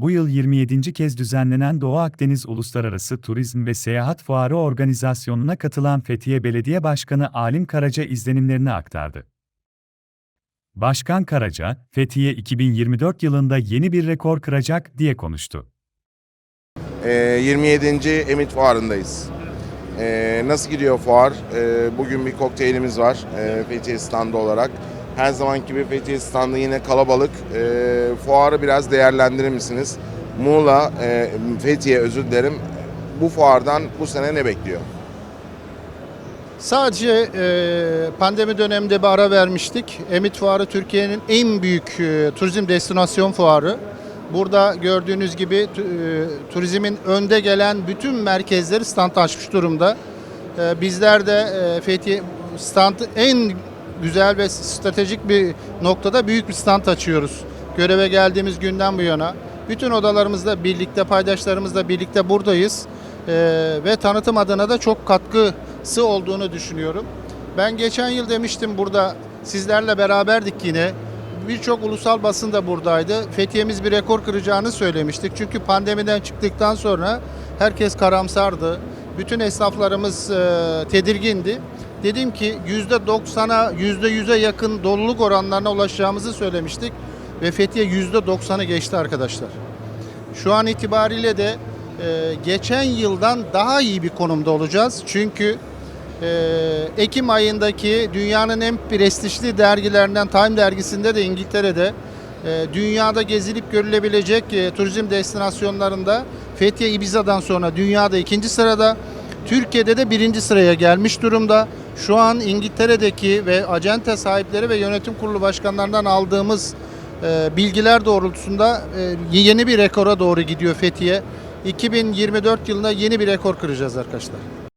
Bu yıl 27. kez düzenlenen Doğu Akdeniz Uluslararası Turizm ve Seyahat Fuarı organizasyonuna katılan Fethiye Belediye Başkanı Alim Karaca izlenimlerini aktardı. Başkan Karaca, Fethiye 2024 yılında yeni bir rekor kıracak diye konuştu. Ee, 27. Emit Fuarı'ndayız. Ee, nasıl gidiyor fuar? Ee, bugün bir kokteylimiz var ee, Fethiye standı olarak. Her zaman gibi Fethiye standı yine kalabalık. Ee, fuarı biraz değerlendirir misiniz? Muğla, e, Fethiye özür dilerim. Bu fuardan bu sene ne bekliyor? Sadece e, pandemi döneminde bir ara vermiştik. Emit Fuarı Türkiye'nin en büyük e, turizm destinasyon fuarı. Burada gördüğünüz gibi e, turizmin önde gelen bütün merkezleri stand açmış durumda. E, bizler de e, Fethiye standı en güzel ve stratejik bir noktada büyük bir stand açıyoruz. Göreve geldiğimiz günden bu yana. Bütün odalarımızla birlikte, paydaşlarımızla birlikte buradayız. E, ve tanıtım adına da çok katkısı olduğunu düşünüyorum. Ben geçen yıl demiştim burada sizlerle beraberdik yine. Birçok ulusal basın da buradaydı. Fethiye'miz bir rekor kıracağını söylemiştik. Çünkü pandemiden çıktıktan sonra herkes karamsardı. Bütün esnaflarımız e, tedirgindi. Dedim ki %90'a, %100'e yakın doluluk oranlarına ulaşacağımızı söylemiştik. Ve Fethiye %90'ı geçti arkadaşlar. Şu an itibariyle de e, geçen yıldan daha iyi bir konumda olacağız. Çünkü e, Ekim ayındaki dünyanın en prestijli dergilerinden Time dergisinde de İngiltere'de e, dünyada gezilip görülebilecek e, turizm destinasyonlarında Fethiye Ibiza'dan sonra dünyada ikinci sırada, Türkiye'de de birinci sıraya gelmiş durumda. Şu an İngiltere'deki ve acente sahipleri ve yönetim kurulu başkanlarından aldığımız e, bilgiler doğrultusunda e, yeni bir rekora doğru gidiyor Fethiye. 2024 yılında yeni bir rekor kıracağız arkadaşlar.